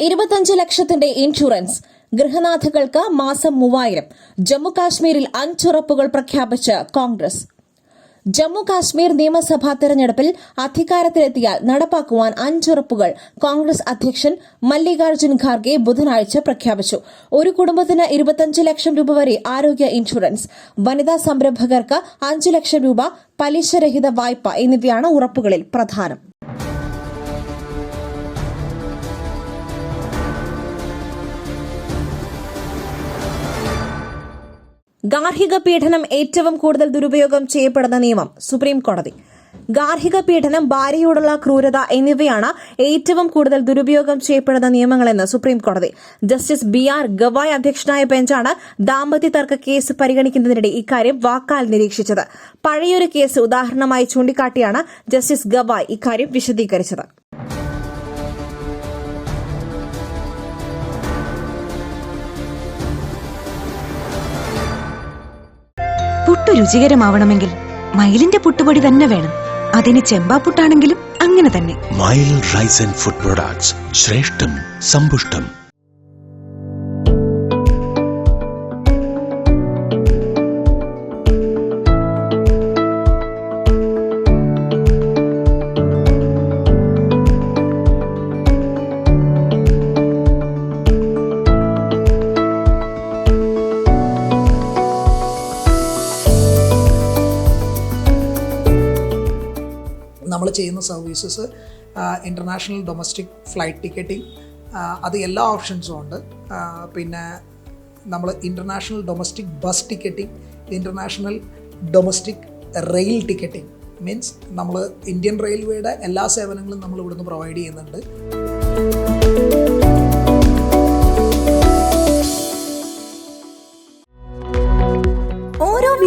ഇരുപത്തഞ്ച് ലക്ഷത്തിന്റെ ഇൻഷുറൻസ്. ഗൃഹനാഥകൾക്ക് മാസം മൂവായിരം. ജമ്മു കാശ്മീരിൽ അഞ്ചുറപ്പുകൾ പ്രഖ്യാപിച്ച് കോൺഗ്രസ്. ജമ്മു കാശ്മീർ നിയമസഭാ തെരഞ്ഞെടുപ്പിൽ അധികാരത്തിലെത്തിയാൽ നടപ്പാക്കുവാൻ അഞ്ചുറപ്പുകൾ കോൺഗ്രസ് അധ്യക്ഷൻ മല്ലികാർജുൻ ഖാർഗെ ബുധനാഴ്ച പ്രഖ്യാപിച്ചു. ഒരു കുടുംബത്തിന് ഇരുപത്തഞ്ച് ലക്ഷം രൂപ വരെ ആരോഗ്യ ഇൻഷുറൻസ് വനിതാ സംരംഭകർക്ക് അഞ്ച് ലക്ഷം രൂപ പലിശരഹിത വായ്പ എന്നിവയാണ് ഉറപ്പുകളിൽ പ്രധാനം. ഗാർഹിക പീഡനം ഏറ്റവും കൂടുതൽ ദുരുപയോഗം ചെയ്യപ്പെടുന്ന നിയമം സുപ്രീം കോടതി. ഗാർഹിക പീഡനം ഭാര്യയോടുള്ള ക്രൂരത എന്നിവയാണ് ഏറ്റവും കൂടുതൽ ദുരുപയോഗം ചെയ്യപ്പെടുന്ന നിയമങ്ങളെന്ന് സുപ്രീം കോടതി. ജസ്റ്റിസ് ബി ആർ ഗവായ് അധ്യക്ഷനായ ബെഞ്ചാണ് ദാമ്പത്യ തർക്ക കേസ് പരിഗണിക്കുന്നതിനിടെ ഇക്കാര്യം വാക്കാൽ നിരീക്ഷിച്ചത്. പഴയൊരു കേസ് ഉദാഹരണമായി ചൂണ്ടിക്കാട്ടിയാണ് ജസ്റ്റിസ് ഗവായ് ഇക്കാര്യം വിശദീകരിച്ചത്. പുട്ടു രുചികരമാവണമെങ്കിൽ മയിലിന്റെ പുട്ടുപൊടി തന്നെ വേണം. അതിന് ചെമ്പാപ്പുട്ടാണെങ്കിലും അങ്ങനെ തന്നെ. Mile rice and food products ശ്രേഷ്ഠം സമ്പുഷ്ടം. നമ്മൾ ചെയ്യുന്ന services international domestic flight ticketing അത് എല്ലാ ഓപ്ഷൻസും ഉണ്ട്. പിന്നെ നമ്മൾ international domestic bus ticketing international domestic rail ticketing means നമ്മൾ ഇന്ത്യൻ റെയിൽവേയുടെ എല്ലാ സേവനങ്ങളും നമ്മൾ ഇവിടുന്ന് പ്രൊവൈഡ് ചെയ്യുന്നുണ്ട്.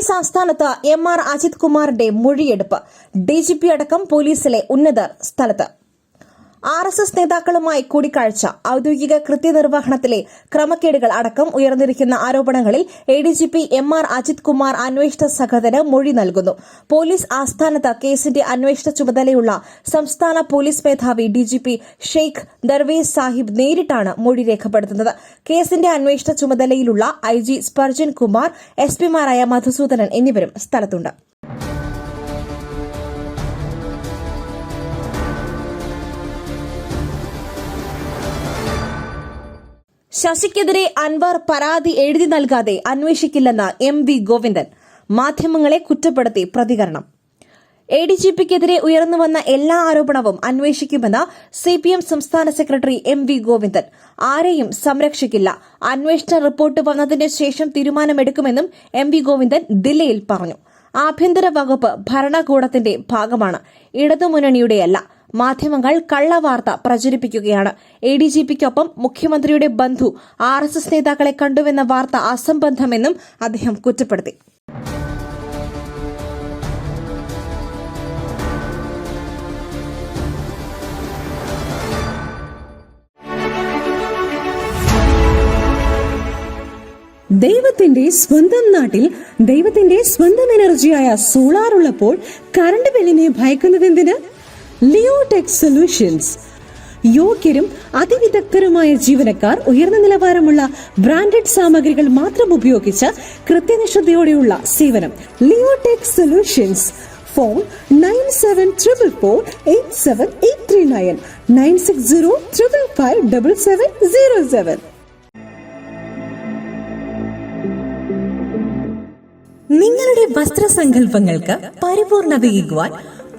Police ആസ്ഥാനത്ത് എം ആർ അജിത് കുമാറിന്റെ മൊഴിയെടുപ്പ്. ഡിജിപി അടക്കം പോലീസിലെ ഉന്നതർ സ്ഥലത്ത്. ആർ എസ് എസ് നേതാക്കളുമായി കൂടിക്കാഴ്ച. ഔദ്യോഗിക കൃത്യനിർവഹണത്തിലെ ക്രമക്കേടുകൾ അടക്കം ഉയർന്നിരിക്കുന്ന ആരോപണങ്ങളിൽ A D G P M R Ajith Kumar അന്വേഷണ സംഘത്തിന് മൊഴി നൽകുന്നു. പോലീസ് ആസ്ഥാനത്ത് കേസിന്റെ അന്വേഷണ ചുമതലയുള്ള സംസ്ഥാന പോലീസ് മേധാവി D G P Shaikh Darvesh Sahib നേരിട്ടാണ് മൊഴി രേഖപ്പെടുത്തുന്നത്. കേസിന്റെ അന്വേഷണ ചുമതലയിലുള്ള I G Sparjan Kumar S പിമാരായ Madhusoodanan എന്നിവരും സ്ഥലത്തുണ്ട്. ശശിക്കെതിരെ അൻവർ പരാതി എഴുതി നൽകാതെ അന്വേഷിക്കില്ലെന്ന എം വി ഗോവിന്ദൻ. മാധ്യമങ്ങളെ കുറ്റപ്പെടുത്തി പ്രതികരണം. എ ഡി ജി പിക്കെതിരെ ഉയർന്നുവന്ന എല്ലാ ആരോപണവും അന്വേഷിക്കുമെന്ന് സി പി എം സംസ്ഥാന സെക്രട്ടറി എം വി ഗോവിന്ദൻ. ആരെയും സംരക്ഷിക്കില്ല. അന്വേഷണ റിപ്പോർട്ട് വന്നതിന് ശേഷം തീരുമാനമെടുക്കുമെന്നും എം വി ഗോവിന്ദൻ ദില്ലയിൽ പറഞ്ഞു. ആഭ്യന്തര വകുപ്പ് ഭരണകൂടത്തിന്റെ ഭാഗമാണ്. ഇടതുമുന്നണിയുടെയല്ല. മാധ്യമങ്ങൾ കള്ളവാർത്ത പ്രചരിപ്പിക്കുകയാണ്. എ ഡി ജി പിക്കൊപ്പം മുഖ്യമന്ത്രിയുടെ ബന്ധു ആർ എസ് എസ് നേതാക്കളെ കണ്ടുവെന്ന വാർത്ത അസംബന്ധമെന്നും അദ്ദേഹം കുറ്റപ്പെടുത്തി. ദൈവത്തിന്റെ സ്വന്തം നാട്ടിൽ ദൈവത്തിന്റെ സ്വന്തം എനർജിയായ സോളാർ ഉള്ളപ്പോൾ കറണ്ട് ബില്ലിനെ ഭയക്കുന്നതെന്തിന്? Leotech solutions. യോഗ്യരും അതിവിദഗ്ധരുമായ ജീവനക്കാർ ഉയർന്ന നിലവാരമുള്ള ബ്രാൻഡഡ് സാമഗ്രികൾ മാത്രം ഉപയോഗിച്ച് കൃത്യനിഷ്ഠതയോടെയുള്ള സേവനം. Leotech solutions. Phone nine seven triple four eight seven eight three nine. Nine six zero triple five double seven zero seven. നിങ്ങളുടെ വസ്ത്രസങ്കല്പങ്ങൾക്ക് പരിപൂർണതയേകുവാൻ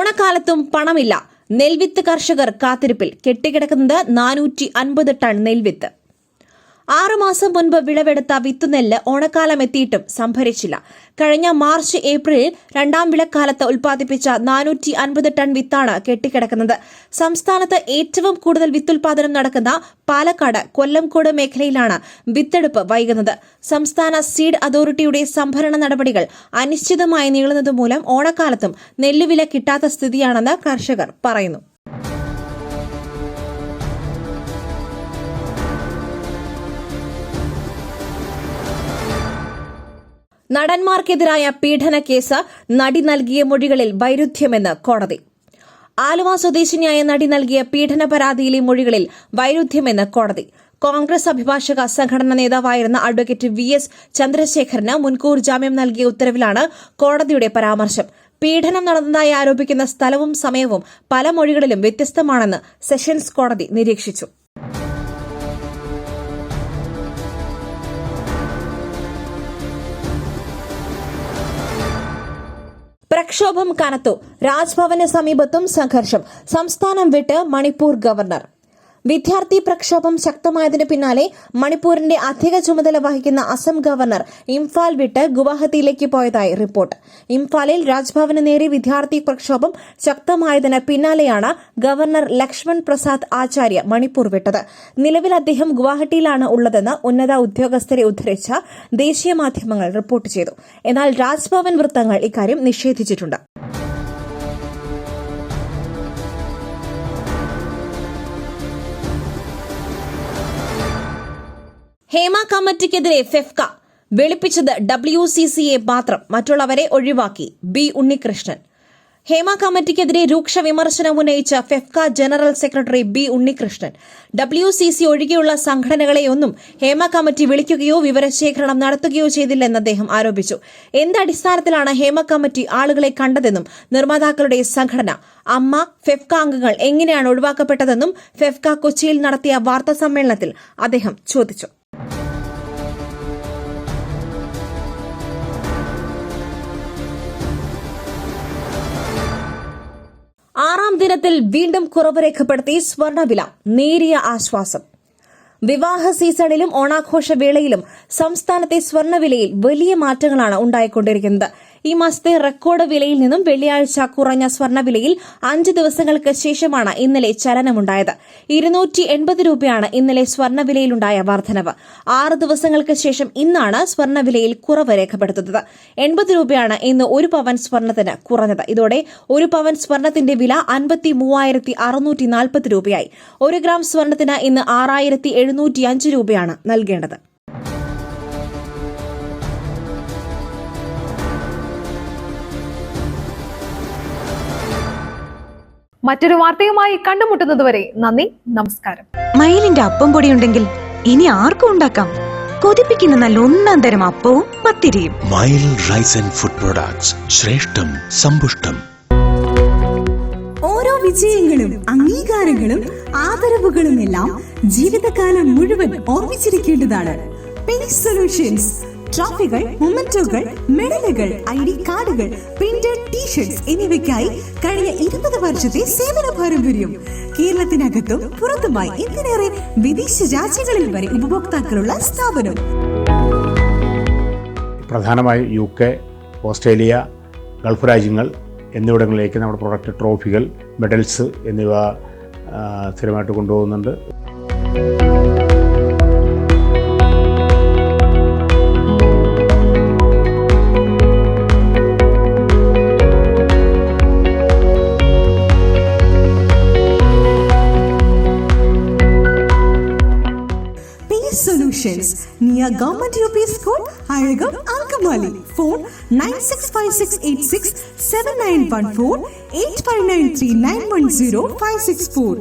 ഓണക്കാലത്തും പണമില്ല. നെൽവിത്ത് കർഷകർ കാത്തിരിപ്പിൽ. കെട്ടിക്കിടക്കുന്നത് നാനൂറ്റി അൻപത് ടൺ നെൽവിത്ത്. ആറുമാസം മുൻപ് വിളവെടുത്ത വിത്തുനെല്ല് ഓണക്കാലം എത്തിയിട്ടും സംഭരിച്ചില്ല. കഴിഞ്ഞ മാർച്ച് ഏപ്രിലിൽ രണ്ടാം വിളക്കാലത്ത് ഉൽപ്പാദിപ്പിച്ച നാനൂറ്റി അൻപത് ടൺ വിത്താണ് കെട്ടിക്കിടക്കുന്നത്. സംസ്ഥാനത്ത് ഏറ്റവും കൂടുതൽ വിത്തുൽപാദനം നടക്കുന്ന പാലക്കാട് കൊല്ലംകോട് മേഖലയിലാണ് വിത്തെടുപ്പ് വൈകുന്നത്. സംസ്ഥാന സീഡ് അതോറിറ്റിയുടെ സംഭരണ നടപടികൾ അനിശ്ചിതമായി നീളുന്നതുമൂലം ഓണക്കാലത്തും നെല്ലുവില കിട്ടാത്ത സ്ഥിതിയാണെന്ന് കർഷകർ പറയുന്നു. നടന്മാർക്കെതിരായ പീഡന കേസ് നടി നൽകിയ മൊഴികളിൽ വൈരുദ്ധ്യമെന്ന് കോടതി. ആലുവ സ്വദേശിനിയായ നടി നൽകിയ പീഡന പരാതിയിലെ മൊഴികളിൽ വൈരുദ്ധ്യമെന്ന് കോടതി. കോൺഗ്രസ് അഭിഭാഷക സംഘടനാ നേതാവായിരുന്ന അഡ്വക്കേറ്റ് വി എസ് ചന്ദ്രശേഖരന് മുൻകൂർ ജാമ്യം നൽകിയ ഉത്തരവിലാണ് കോടതിയുടെ പരാമർശം. പീഡനം നടന്നതായി ആരോപിക്കുന്ന സ്ഥലവും സമയവും പല മൊഴികളിലും വ്യത്യസ്തമാണെന്ന് സെഷൻസ് കോടതി നിരീക്ഷിച്ചു. പ്രക്ഷോഭം കനത്തു. രാജ്ഭവന് സമീപത്തും സംഘർഷം. സംസ്ഥാനം വിട്ട് മണിപ്പൂർ ഗവർണർ. വിദ്യാർത്ഥി പ്രക്ഷോഭം ശക്തമായതിനു പിന്നാലെ മണിപ്പൂരിന്റെ അധിക ചുമതല വഹിക്കുന്ന അസം ഗവർണർ ഇംഫാൽ വിട്ട് ഗുവാഹത്തിയിലേക്ക് പോയതായി റിപ്പോർട്ട്. ഇംഫാലിൽ രാജ്ഭവന് നേരെ വിദ്യാർത്ഥി പ്രക്ഷോഭം ശക്തമായതിന് പിന്നാലെയാണ് ഗവർണർ ലക്ഷ്മൺ പ്രസാദ് ആചാര്യ മണിപ്പൂർ വിട്ടത്. നിലവിൽ അദ്ദേഹം ഗുവാഹട്ടിയിലാണ് ഉള്ളതെന്ന് ഉന്നത ഉദ്യോഗസ്ഥരെ ഉദ്ധരിച്ച ദേശീയ മാധ്യമങ്ങൾ റിപ്പോർട്ട് ചെയ്തു. എന്നാൽ രാജ്ഭവൻ വൃത്തങ്ങൾ ഇക്കാര്യം നിഷേധിച്ചിട്ടുണ്ട്. ഹേമ കമ്മിറ്റിക്കെതിരെ ഫെഫ്ക വെളുപ്പിച്ചത് ഡബ്ല്യു സി സി എ മാത്രം. മറ്റുള്ളവരെ ഒഴിവാക്കി. ബി ഉണ്ണികൃഷ്ണൻ. ഹേമ കമ്മിറ്റിക്കെതിരെ രൂക്ഷ വിമർശനം ഉന്നയിച്ച FEFKA general secretary B Unnikrishnan. W C C ഒഴികെയുള്ള സംഘടനകളെയൊന്നും ഹേമ കമ്മിറ്റി വിളിക്കുകയോ വിവരശേഖരണം നടത്തുകയോ ചെയ്തില്ലെന്ന് അദ്ദേഹം ആരോപിച്ചു. എന്തടിസ്ഥാനത്തിലാണ് ഹേമ കമ്മിറ്റി ആളുകളെ കണ്ടതെന്നും നിർമ്മാതാക്കളുടെ സംഘടന അമ്മ ഫെഫ്ക അംഗങ്ങൾ എങ്ങനെയാണ് ഒഴിവാക്കപ്പെട്ടതെന്നും ഫെഫ്ക കൊച്ചിയിൽ നടത്തിയ വാർത്താ സമ്മേളനത്തിൽ അദ്ദേഹം ചോദിച്ചു. ദിനത്തിൽ വീണ്ടും കുറവ് രേഖപ്പെടുത്തി സ്വർണവില നേരിയ ആശ്വാസം. വിവാഹ സീസണിലും ഓണാഘോഷ വേളയിലും സംസ്ഥാനത്തെ സ്വർണവിലയിൽ വലിയ മാറ്റങ്ങളാണ് ഉണ്ടായിക്കൊണ്ടിരിക്കുന്നത്. ഈ മാസത്തെ റെക്കോർഡ് വിലയിൽ നിന്നും വെള്ളിയാഴ്ച കുറഞ്ഞ സ്വർണവിലയിൽ അഞ്ച് ദിവസങ്ങൾക്ക് ശേഷമാണ് ഇന്നലെ ചലനമുണ്ടായത്. ഇരുന്നൂറ്റി എൺപത് രൂപയാണ് ഇന്നലെ സ്വർണവിലയിലുണ്ടായ വർധനവ്. ആറ് ദിവസങ്ങൾക്ക് ശേഷം ഇന്നാണ് സ്വർണവിലയിൽ കുറവ് രേഖപ്പെടുത്തുന്നത്. എൺപത് രൂപയാണ് ഇന്ന് ഒരു പവൻ സ്വർണത്തിന് കുറഞ്ഞത്. ഇതോടെ ഒരു പവൻ സ്വർണത്തിന്റെ വില അൻപത്തി മൂവായിരത്തി അറുന്നൂറ്റി നാൽപ്പത് രൂപയായി. ഒരു ഗ്രാം സ്വർണത്തിന് ഇന്ന് ആറായിരത്തി എഴുന്നൂറ്റി അഞ്ച് രൂപയാണ് നൽകേണ്ടത്. മറ്റൊരു വാർത്തയുമായി കണ്ടുമുട്ടുന്നതുവരെ നന്ദി നമസ്കാരം. മയിലിന്റെ അപ്പം പൊടി ഉണ്ടെങ്കിൽ ഇനി ആർക്കും ഉണ്ടാക്കാം? കൊതിപ്പിക്കുന്ന നല്ല ഒന്നാം തരം അപ്പവും പത്തിരിയും. മയിൽ റൈസ് ആൻഡ് ഫുഡ് പ്രൊഡക്ട്സ് ശ്രേഷ്ഠം സമ്പുഷ്ടം. ഓരോ വിജയങ്ങളും അംഗീകാരങ്ങളും ആദരവുകളും എല്ലാം ജീവിതകാലം മുഴുവൻ ഓർമ്മിച്ചിരിക്കേണ്ടതാണ്. പേസ് സൊല്യൂഷൻസ് ട്രോഫികൾ മൊമെന്റോകൾ മെഡലുകൾ ഐ ഡി കാർഡുകൾ പ്രിന്റഡ് ടീഷർട്സ് എന്നിവയ്ക്കായി കഴിഞ്ഞ ഇരുപത് വർഷത്തെ സേവന പാരമ്പര്യം. കേരളത്തിനകത്തും പുറത്തുമായി എന്തിനേറെ വിദേശ രാജ്യങ്ങളിൽ വരെ ഉപഭോക്താക്കളുള്ള സ്ഥാപനം. പ്രധാനമായും യു കെ ഓസ്ട്രേലിയ ഗൾഫ് രാജ്യങ്ങൾ എന്നിവിടങ്ങളിലേക്ക് നമ്മുടെ പ്രൊഡക്റ്റ് ട്രോഫികൾ മെഡൽസ് എന്നിവ സ്ഥിരമായിട്ട് കൊണ്ടുപോകുന്നുണ്ട്. Solutions near government U P school Azhakam Angamaly phone nine six five six eight six seven nine one four eight five nine three nine one zero five six four